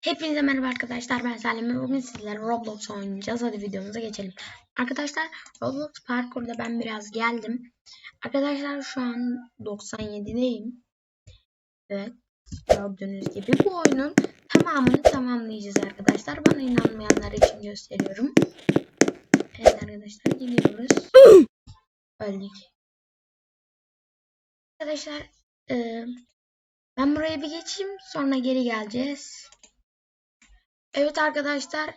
Hepinize merhaba arkadaşlar ben Salim ve bugün sizlerle Roblox oynayacağız. Hadi videomuza geçelim. Arkadaşlar Roblox parkurda ben biraz geldim. Arkadaşlar şu an 97'deyim. Evet gördüğünüz gibi bu oyunun tamamını tamamlayacağız arkadaşlar. Bana inanmayanlar için gösteriyorum. Evet arkadaşlar gidiyoruz. Öldük. Arkadaşlar ben buraya bir geçeyim sonra geri geleceğiz. Evet arkadaşlar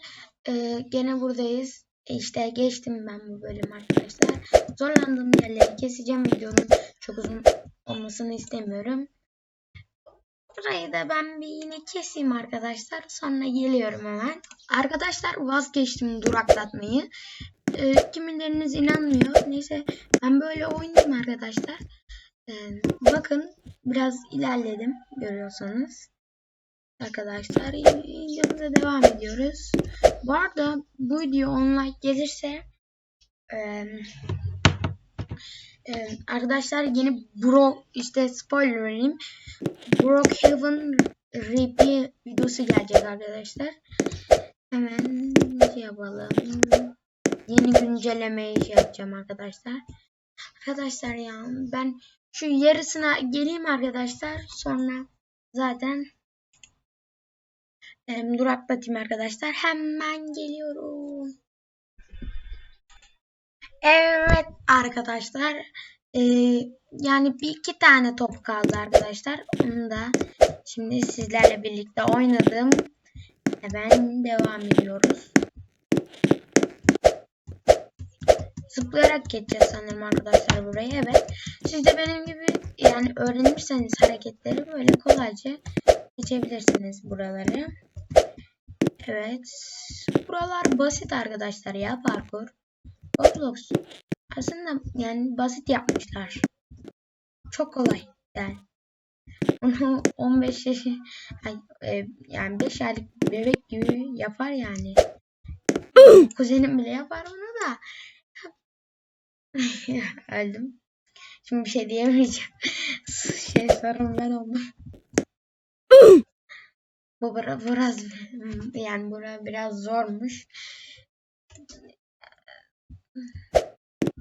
e, gene buradayız. E, işte geçtim ben bu bölüm arkadaşlar. Zorlandığım yerleri keseceğim videonun çok uzun olmasını istemiyorum. Burayı da ben bir yine keseyim arkadaşlar. Sonra geliyorum hemen. Arkadaşlar vazgeçtim duraklatmayı. E, kimileriniz inanmıyor. Neyse ben böyle oynayayım arkadaşlar. E, bakın biraz ilerledim görüyorsanız. Arkadaşlar videomuza devam ediyoruz. Bu arada bu video online gelirse e, e, arkadaşlar yeni Bro işte spoiler vereyim. Brookhaven RP videosu gelecek arkadaşlar. Hemen şey yapalım. Yeni güncellemeyi şey yapacağım arkadaşlar. Arkadaşlar ya ben şu yarısına geleyim arkadaşlar. Sonra zaten e, duraklatayım arkadaşlar. Hemen geliyorum. Evet arkadaşlar. E, yani bir iki tane top kaldı arkadaşlar. Onu da şimdi sizlerle birlikte oynadım. Hemen devam ediyoruz. Zıplayarak geçeceğiz sanırım arkadaşlar burayı. Evet. Siz de benim gibi yani öğrenirseniz hareketleri böyle kolayca geçebilirsiniz buraları. Evet. Buralar basit arkadaşlar ya parkur. Roblox aslında yani basit yapmışlar. Çok kolay yani. Onu 15 yaşı yani 5 aylık bebek gibi yapar yani. Kuzenim bile yapar onu da. Öldüm. Şimdi bir şey diyemeyeceğim. şey sorun ben oldum. Bu biraz yani bura biraz zormuş.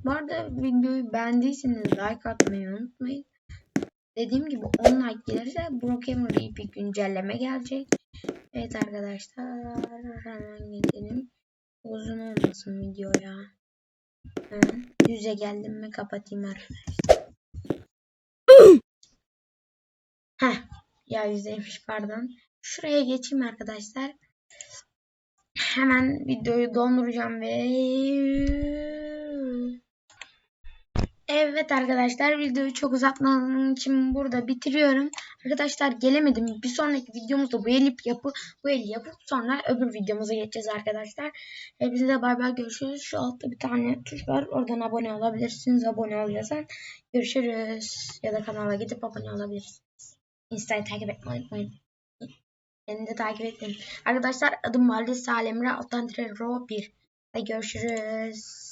Bu arada videoyu beğendiyseniz like atmayı unutmayın. Dediğim gibi 10 like gelirse Brookhaven RP güncelleme gelecek. Evet arkadaşlar hemen gidelim. Uzun olmasın video ya. Hemen yüze geldim mi kapatayım arkadaşlar. Heh ya yüzeymiş pardon. Şuraya geçeyim arkadaşlar. Hemen videoyu donduracağım ve Evet arkadaşlar videoyu çok uzatmadığım için burada bitiriyorum. Arkadaşlar gelemedim. Bir sonraki videomuzda bu eli yapı bu eli yapıp sonra öbür videomuza geçeceğiz arkadaşlar. Hepinize bay bay görüşürüz. Şu altta bir tane tuş var. Oradan abone olabilirsiniz. Abone oluyorsan görüşürüz. Ya da kanala gidip abone olabilirsiniz. Insta'yı takip etmeyi unutmayın. Beni de takip edin. Arkadaşlar adım Valide Salemre Alttan Ro 1. Hadi görüşürüz.